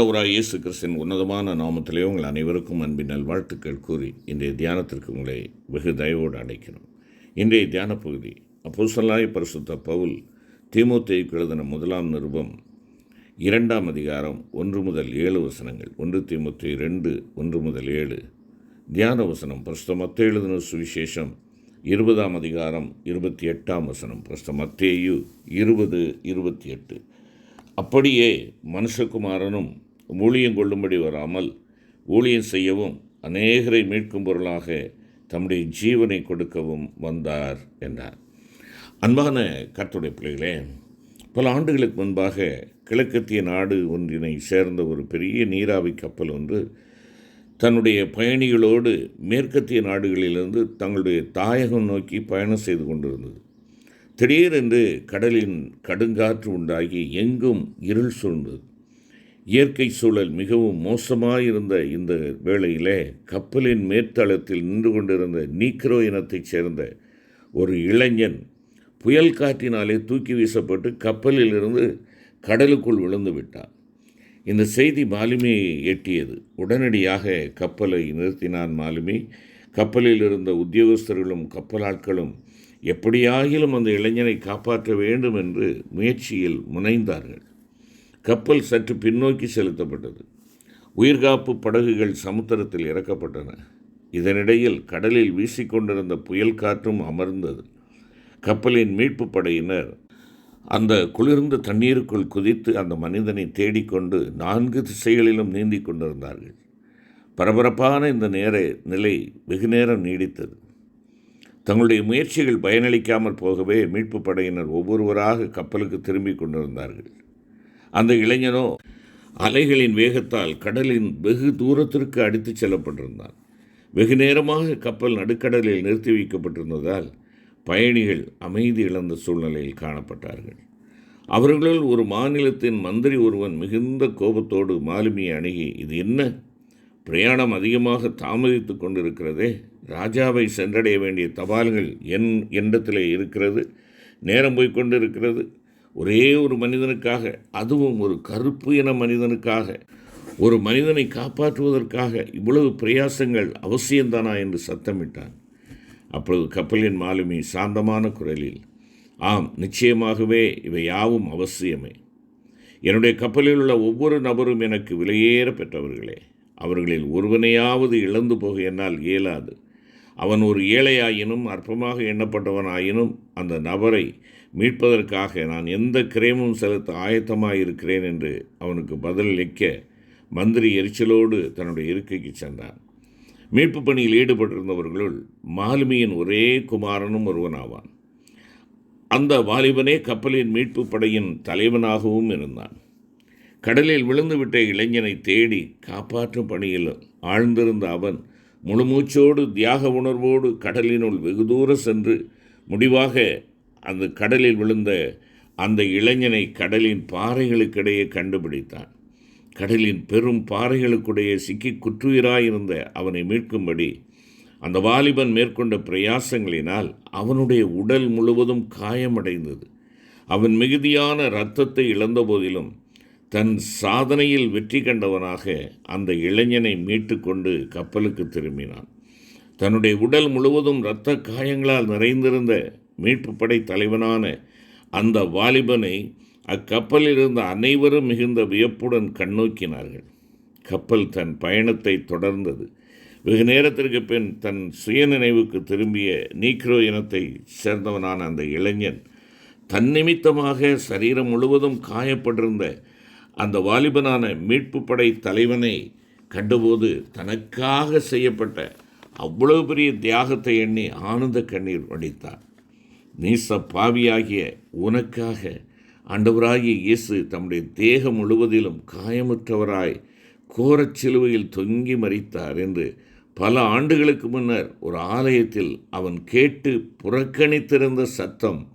ஆண்டவராக இயேசு கிறிஸ்தின் உன்னதமான நாமத்திலே உங்கள் அனைவருக்கும் அன்பின் நல்வாழ்த்துக்கள் கூறி இன்றைய தியானத்திற்கு உங்களை வெகு தயவோடு அழைக்கிறோம். இன்றைய தியான பகுதி அப்போசலாய் பரிசுத்த பவுல் தீமோத்தேயுக்கு எழுதின முதலாம் நிருபம் இரண்டாம் அதிகாரம் ஒன்று முதல் ஏழு வசனங்கள் ஒன்று தீமோத்தேயு ரெண்டு ஒன்று முதல் ஏழு. தியான வசனம் பிரஸ்த மத்த எழுதின சுவிசேஷம் இருபதாம் அதிகாரம் இருபத்தி எட்டாம் வசனம் பிரஸ்த மத்தேயு இருபது இருபத்தி எட்டு அப்படியே மனுஷகுமாரனும் ஊழியம் கொள்ளும்படி வராமல் ஊழியம் செய்யவும் அநேகரை மீட்கும் பொருளாக தம்முடைய ஜீவனை கொடுக்கவும் வந்தார் என்றார். அன்பான கத்துடைய பிள்ளைகளே பல ஆண்டுகளுக்கு முன்பாக கிழக்கத்திய நாடு ஒன்றினை சேர்ந்த ஒரு பெரிய நீராவி கப்பல் ஒன்று தன்னுடைய பயணிகளோடு மேற்கத்திய நாடுகளிலிருந்து தங்களுடைய தாயகம் நோக்கி பயணம் செய்து கொண்டிருந்தது. திடீரென்று கடலின் கடுங்காற்று உண்டாகி எங்கும் இருள் சூழ்ந்தது. இயற்கை சூழல் மிகவும் மோசமாயிருந்த இந்த வேளையிலே கப்பலின் மேற்தளத்தில் நின்று கொண்டிருந்த நீக்ரோ இனத்தைச் சேர்ந்த ஒரு இளைஞன் புயல் காற்றினாலே தூக்கி வீசப்பட்டு கப்பலிலிருந்து கடலுக்குள் விழுந்து விட்டான். இந்த செய்தி மாலுமியை எட்டியது. உடனடியாக கப்பலை நிறுத்தினான் மாலுமி. கப்பலில் இருந்த உத்தியோகஸ்தர்களும் கப்பலாட்களும் எப்படியாகிலும் அந்த இளைஞனை காப்பாற்ற வேண்டும் என்று முயற்சியில் முனைந்தார்கள். கப்பல் சற்று பின்னோக்கி செலுத்தப்பட்டது. உயிர்காப்பு படகுகள் சமுத்திரத்தில் இறக்கப்பட்டன. இதனிடையில் கடலில் வீசிக்கொண்டிருந்த புயல் காற்றும் அமர்ந்தது. கப்பலின் மீட்பு படையினர் அந்த குளிர்ந்த தண்ணீருக்குள் குதித்து அந்த மனிதனை தேடிக்கொண்டு நான்கு திசைகளிலும் நீந்திக் கொண்டிருந்தார்கள். பரபரப்பான இந்த நேர நிலை வெகுநேரம் நீடித்தது. தங்களுடைய முயற்சிகள் பயனளிக்காமல் போகவே மீட்பு படையினர் ஒவ்வொருவராக கப்பலுக்கு திரும்பி கொண்டிருந்தார்கள். அந்த இளைஞனோ அலைகளின் வேகத்தால் கடலின் வெகு தூரத்திற்கு அடித்துச் செல்லப்பட்டிருந்தான். வெகு நேரமாக கப்பல் நடுக்கடலில் நிறுத்தி வைக்கப்பட்டிருந்ததால் பயணிகள் அமைதி இழந்த சூழ்நிலையில் காணப்பட்டார்கள். அவர்களுள் ஒரு மாநிலத்தின் மந்திரி ஒருவன் மிகுந்த கோபத்தோடு மாலுமியை அணுகி இது என்ன? பிரயாணம் அதிகமாக தாமதித்து கொண்டிருக்கிறதே. ராஜாவை சென்றடைய வேண்டிய தபால்கள் என் எண்ணத்திலே இருக்கிறது. நேரம் போய்க்கொண்டு இருக்கிறது ஒரே ஒரு மனிதனுக்காக அதுவும் ஒரு கருப்பு இன மனிதனுக்காக ஒரு மனிதனை காப்பாற்றுவதற்காக இவ்வளவு பிரயாசங்கள் அவசியம்தானா என்று சத்தமிட்டான். அப்பொழுது கப்பலின் மாலுமி சாந்தமான குரலில் ஆம் நிச்சயமாகவே இவை யாவும் அவசியமே. என்னுடைய கப்பலில் உள்ள ஒவ்வொரு நபரும் எனக்கு விலையேற பெற்றவர்களே. அவர்களில் ஒருவனையாவது இழந்து போக என்னால் இயலாது. அவன் ஒரு ஏழையாயினும் அற்பமாக எண்ணப்பட்டவனாயினும் அந்த நபரை மீட்பதற்காக நான் எந்த கிரயமும் செலுத்த ஆயத்தமாக இருக்கிறேன் என்று அவனுக்கு பதிலளிக்க மந்திரி எரிச்சலோடு தன்னுடைய இருக்கைக்கு சென்றான். மீட்பு பணியில் ஈடுபட்டிருந்தவர்களுள் மாலுமியின் ஒரே குமாரனும் ஒருவனாவான். அந்த வாலிபனே கப்பலின் மீட்பு படையின் தலைவனாகவும் இருந்தான். கடலில் விழுந்துவிட்ட இளைஞனை தேடி காப்பாற்றும் பணியில் ஆழ்ந்திருந்த அவன் முழுமூச்சோடு தியாக உணர்வோடு கடலினுள் வெகு தூரம் சென்று முடிவாக அந்த கடலில் விழுந்த அந்த இளைஞனை கடலின் பாறைகளுக்கிடையே கண்டுபிடித்தான். கடலின் பெரும் பாறைகளுக்குடையே சிக்கி குற்றுயிராயிருந்த அவனை மீட்கும்படி அந்த வாலிபன் மேற்கொண்ட பிரயாசங்களினால் அவனுடைய உடல் முழுவதும் காயமடைந்தது. அவன் மிகுதியான இரத்தத்தை இழந்த போதிலும் தன் சாதனையில் வெற்றி கண்டவனாக அந்த இளைஞனை மீட்டு கொண்டு கப்பலுக்கு திரும்பினான். தன்னுடைய உடல் முழுவதும் இரத்த காயங்களால் நிறைந்திருந்த மீட்பு படை தலைவனான அந்த வாலிபனை அக்கப்பலில் இருந்த அனைவரும் மிகுந்த வியப்புடன் கண்ணோக்கினார்கள். கப்பல் தன் பயணத்தை தொடர்ந்தது. வெகு நேரத்திற்கு பின் தன் சுயநினைவுக்கு திரும்பிய நீக்ரோ இனத்தை சேர்ந்தவனான அந்த இளைஞன் தன் நிமித்தமாக சரீரம் முழுவதும் காயப்பட்டிருந்த அந்த வாலிபனான மீட்பு படை தலைவனை கண்டபோது தனக்காக செய்யப்பட்ட அவ்வளவு பெரிய தியாகத்தை எண்ணி ஆனந்த கண்ணீர் வடித்தான். நீச பாவியாகிய உனக்காக ஆண்டவராகிய இயேசு தம்முடைய தேகம் முழுவதிலும் காயமுற்றவராய் கோரச் சிலுவையில் தொங்கி மறித்தார் என்று பல ஆண்டுகளுக்கு முன்னர் ஒரு ஆலயத்தில் அவன் கேட்டு புறக்கணித்திருந்த சத்தம்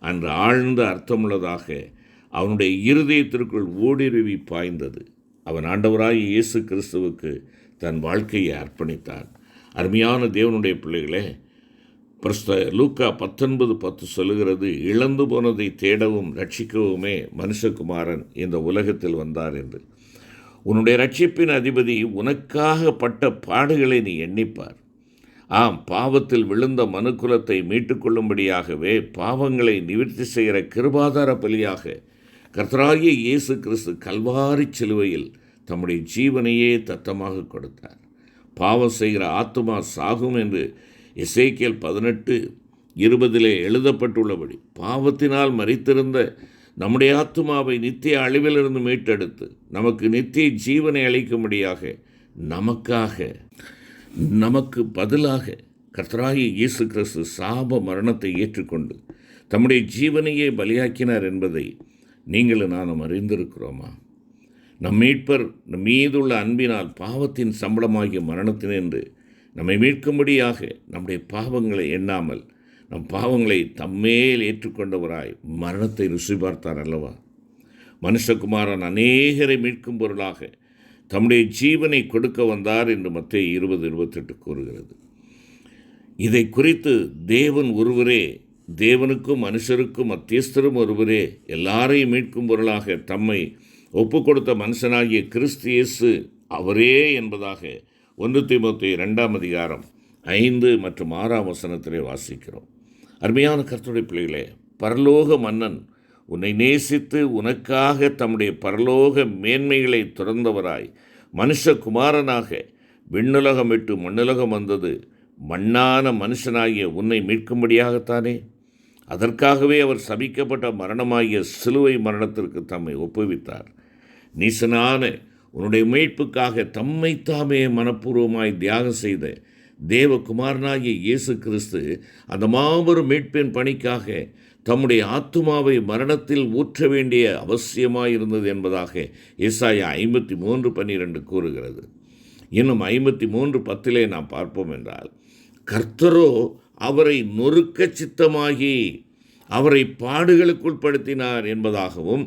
அன்று ஆழ்ந்த அர்த்தமுள்ளதாக அவனுடைய இருதயத்திற்குள் ஊடுருவி பாய்ந்தது. அவன் ஆண்டவராய் இயேசு கிறிஸ்துவுக்கு தன் வாழ்க்கையை அர்ப்பணித்தான் அருமையான தேவனுடைய பிள்ளைகளே பிரஸ்த லூக்கா பத்தொன்பது பத்து சொல்லுகிறது இழந்து போனதை தேடவும் ரட்சிக்கவுமே மனுஷகுமாரன் இந்த உலகத்தில் வந்தார் என்று. உன்னுடைய ரட்சிப்பின் அதிபதி உனக்காக பட்ட பாடுகளை நீ எண்ணிப்பார். ஆம் பாவத்தில் விழுந்த மனுக்குலத்தை மீட்டுக்கொள்ளும்படியாகவே பாவங்களை நிவர்த்தி செய்கிற கிருபாதார பலியாக கர்த்தராகிய இயேசு கிறிஸ்து கல்வாரி சிலுவையில் தம்முடைய ஜீவனையே தத்தமாக கொடுத்தார். பாவம் செய்கிற ஆத்மா சாகும் என்று இசைக்கியல் பதினெட்டு இருபதிலே எழுதப்பட்டுள்ளபடி பாவத்தினால் மறித்திருந்த நம்முடைய ஆத்மாவை நித்திய அழிவிலிருந்து மீட்டெடுத்து நமக்கு நித்திய ஜீவனை அளிக்கும்படியாக நமக்காக நமக்கு பதிலாக கர்த்தராகி இயேசு கிறிஸ்து சாப மரணத்தை ஏற்றுக்கொண்டு தம்முடைய ஜீவனையே பலியாக்கினார் என்பதை நீங்களும் நானும் அறிந்திருக்கிறோமா? நம் மீட்பர் நம் மீதுள்ள அன்பினால் பாவத்தின் சம்பளமாகிய மரணத்தினின்று நம்மை மீட்கும்படியாக நம்முடைய பாவங்களை எண்ணாமல் நம் பாவங்களை தம்மேல் ஏற்றுக்கொண்டவராய் மரணத்தை ருசி பார்த்தார் அல்லவா? மனுஷகுமாரன் அநேகரை மீட்கும் பொருளாக தம்முடைய ஜீவனை கொடுக்க வந்தார் என்று மத்திய இருபது இருபத்தெட்டு கூறுகிறது. இதை குறித்து தேவன் ஒருவரே தேவனுக்கும் மனுஷருக்கும் மத்தியஸ்தரும் ஒருவரே எல்லாரையும் மீட்கும் பொருளாக தம்மை ஒப்பு கொடுத்த மனுஷனாகிய கிறிஸ்து இயேசு அவரே என்பதாக ஒன்று தீமத்தை ரெண்டாம் அதிகாரம் ஐந்து மற்றும் ஆறாம் வசனத்திலே வாசிக்கிறோம். அருமையான கர்த்தருடைய பிள்ளைகளே பரலோக மன்னன் உன்னை நேசித்து உனக்காக தம்முடைய பரலோக மேன்மைகளை துறந்தவராய் மனுஷகுமாரனாக விண்ணுலகம் விட்டு மண்ணுலகம் வந்தது மண்ணான மனுஷனாகிய உன்னை மீட்கும்படியாகத்தானே? அதற்காகவே அவர் சபிக்கப்பட்ட மரணமாகிய சிலுவை மரணத்திற்கு தம்மை ஒப்புவித்தார். நீசனான உன்னுடைய மீட்புக்காக தம்மை தாமே மனப்பூர்வமாய் தியாகம் செய்த தேவகுமாரனாகிய இயேசு கிறிஸ்து அந்த மாபெரும் மீட்பின் பணிக்காக தம்முடைய ஆத்துமாவை மரணத்தில் ஊற்ற வேண்டிய அவசியமாயிருந்தது என்பதாக இசாயா ஐம்பத்தி மூன்று பன்னிரெண்டு கூறுகிறது. இன்னும் ஐம்பத்தி மூன்று பத்திலே நாம் பார்ப்போம் என்றால் கர்த்தரோ அவரை நொறுக்க சித்தமாகி அவரை பாடுகளுக்குட்படுத்தினார் என்பதாகவும்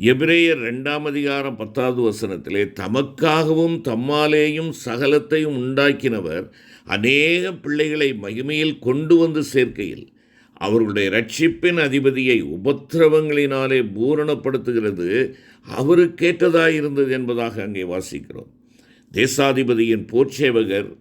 எபிரேயர் ரெண்டாம் அதிகாரம் பத்தாவது வசனத்திலே தமக்காகவும் தம்மாலேயும் சகலத்தையும் உண்டாக்கினவர் அநேக பிள்ளைகளை மகிமையில் கொண்டு வந்து சேர்க்கையில். அவர்களுடைய ரட்சிப்பின் அதிபதியை உபத்திரவங்களினாலே பூரணப்படுத்துகிறது. அவருக்கேற்றதாயிருந்தது என்பதாக அங்கே வாசிக்கிறோம். தேசாதிபதியின் போர்ச்சேவகர்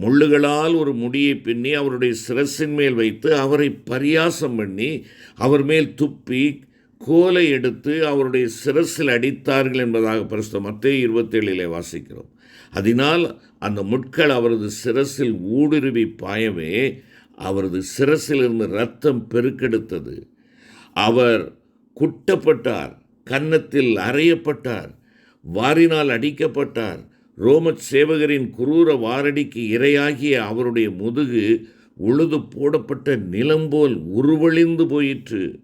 முள்ளுகளால் ஒரு முடியை பின்னி அவருடைய சிரசின் மேல் வைத்து அவரை பரியாசம் பண்ணி அவர் மேல் துப்பி கோலை எடுத்து அவருடைய சிரசில் அடித்தார்கள் என்பதாக பரிசுத்த மத்திய இருபத்தேழிலே வாசிக்கிறோம். அதனால் அந்த முட்கள் அவரது சிரசில் ஊடுருவி பாயவே அவரது சிரசிலிருந்து ரத்தம் பெருக்கெடுத்தது. அவர் குட்டப்பட்டார் கன்னத்தில் அறையப்பட்டார் வாரினால் அடிக்கப்பட்டார். ரோம சேவகரின் குரூர வாரடிக்கு இரையாகிய அவருடைய முதுகு உழுது போடப்பட்ட நிலம் போல் உருவழிந்து போயிற்று.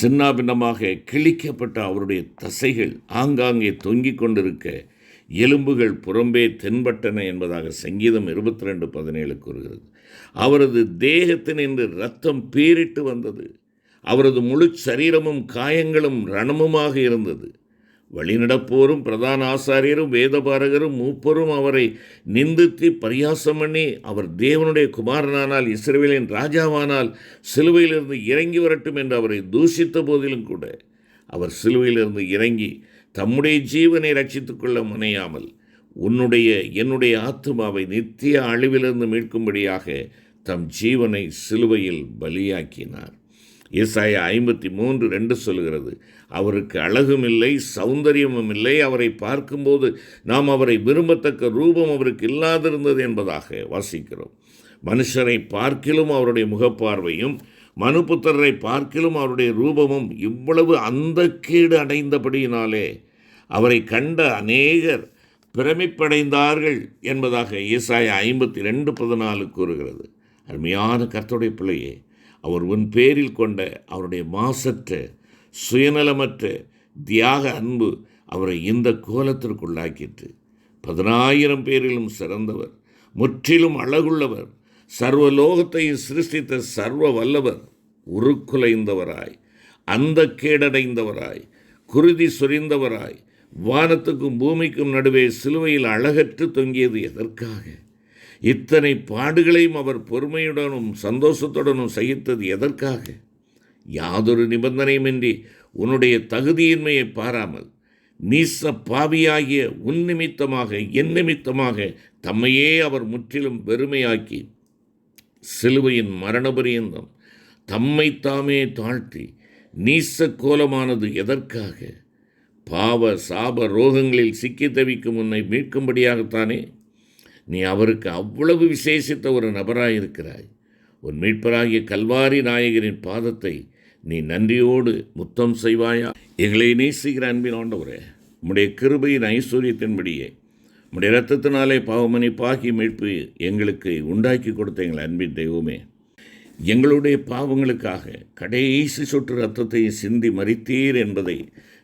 சின்னாபின்னமாக கிழிக்கப்பட்ட அவருடைய தசைகள் ஆங்காங்கே தொங்கிக் கொண்டிருக்க எலும்புகள் புறம்பே தென்பட்டன என்பதாக சங்கீதம் இருபத்தி ரெண்டு பதினேழு கூறுகிறது. அவரது தேகத்தினின்று ரத்தம் பீரிட்டு வந்தது. அவரது முழு சரீரமும் காயங்களும் ரணமுமாக இருந்தது. வழிநடப்போரும் பிரதான ஆசாரியரும் வேதபாரகரும் மூப்பரும் அவரை நிந்தித்து பரியாசம் பண்ணி அவர் தேவனுடைய குமாரனானால் இஸ்ரேலின் ராஜாவானால் சிலுவையிலிருந்து இறங்கி வரட்டும் என்று அவரை தூஷித்த போதிலும் கூட அவர் சிலுவையிலிருந்து இறங்கி தம்முடைய ஜீவனை ரட்சித்துக் கொள்ள முனையாமல் உன்னுடைய என்னுடைய ஆத்மாவை நித்திய அழிவிலிருந்து மீட்கும்படியாக தம் ஜீவனை சிலுவையில் பலியாக்கினார். ஏசாய ஐம்பத்தி மூன்று ரெண்டு சொல்கிறது அவருக்கு அழகும் இல்லை சௌந்தரியமும் இல்லை அவரை பார்க்கும்போது நாம் அவரை விரும்பத்தக்க ரூபம் அவருக்கு இல்லாதிருந்தது என்பதாக வாசிக்கிறோம். மனுஷரை பார்க்கிலும் அவருடைய முகப்பார்வையும் மனுபுத்திரரை பார்க்கிலும் அவருடைய ரூபமும் இவ்வளவு அந்த கேடு அடைந்தபடியினாலே அவரை கண்ட அநேகர் பிரமிப்படைந்தார்கள் என்பதாக ஏசாய ஐம்பத்தி ரெண்டு பதினாலு கூறுகிறது. அருமையான கர்த்தருடைய பிள்ளையே அவர் உன் பேரில் கொண்ட அவருடைய மாசற்ற சுயநலமற்ற தியாக அன்பு அவரை இந்த கோலத்திற்குள்ளாக்கிற்று. பதினாயிரம் பேரிலும் சிறந்தவர் முற்றிலும் அழகுள்ளவர் சர்வ லோகத்தையும் சிருஷ்டித்த சர்வ வல்லவர் உருக்குலைந்தவராய் அந்த கேடடைந்தவராய் குருதி சொரிந்தவராய் வானத்துக்கும் பூமிக்கும் நடுவே சிலுவையில் அழகற்று தொங்கியது எதற்காக? இத்தனை பாடுகளையும் அவர் பொறுமையுடனும் சந்தோஷத்துடனும் சகித்தது எதற்காக? யாதொரு நிபந்தனையுமின்றி உன்னுடைய தகுதியின்மையை பாராமல் நீச பாவியாகிய உன் நிமித்தமாக என் நிமித்தமாக தம்மையே அவர் முற்றிலும் வெறுமையாக்கி சிலுவையின் மரணபரியந்தம் தம்மை தாமே தாழ்த்தி நீச கோலமானது எதற்காக? பாவ சாப ரோகங்களில் சிக்கி தவிக்கும் உன்னை மீட்கும்படியாகத்தானே? நீ அவருக்கு அவ்வளவு விசேஷித்த ஒரு நபராயிருக்கிறாய். உன் மீட்பராகிய கல்வாரி நாயகரின் பாதத்தை நீ நன்றியோடு முத்தம் செய்வாயா? எங்களை நேசிக்கிற அன்பின் ஆண்டவரே உம்முடைய கிருபையின் ஐஸ்வர்யத்தின்படியே உம்முடைய ரத்தத்தினாலே பாவமணிப்பாகி மீட்பு எங்களுக்கு உண்டாக்கி கொடுத்த எங்கள் அன்பின் தெய்வமே எங்களுடைய பாவங்களுக்காக கடைசி சொட்டு ரத்தத்தை சிந்தி மறித்தீர் என்பதை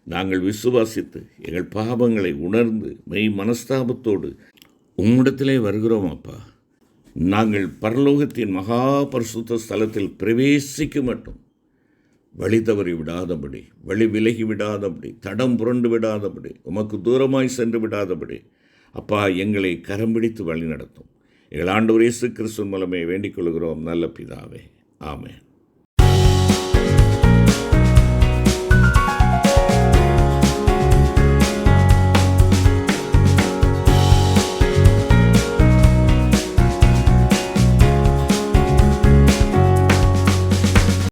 நாங்கள் விசுவாசித்து எங்கள் பாவங்களை உணர்ந்து மெய் மனஸ்தாபத்தோடு உம்மிடத்திலே வருகிறோம் அப்பா. நாங்கள் பரலோகத்தின் மகா பரிசுத்த ஸ்தலத்தில் பிரவேசிக்க மட்டும் வழி தவறி விடாதபடி வழி விலகி விடாதபடி தடம் புரண்டு விடாதபடி உமக்கு தூரமாய் சென்று விடாதபடி அப்பா எங்களை கரம் பிடித்து வழி நடத்தும் எங்கள் ஆண்டவர் இயேசு கிறிஸ்துவின் மூலமே வேண்டிக் கொள்கிறோம் நல்ல பிதாவே. ஆமேன்.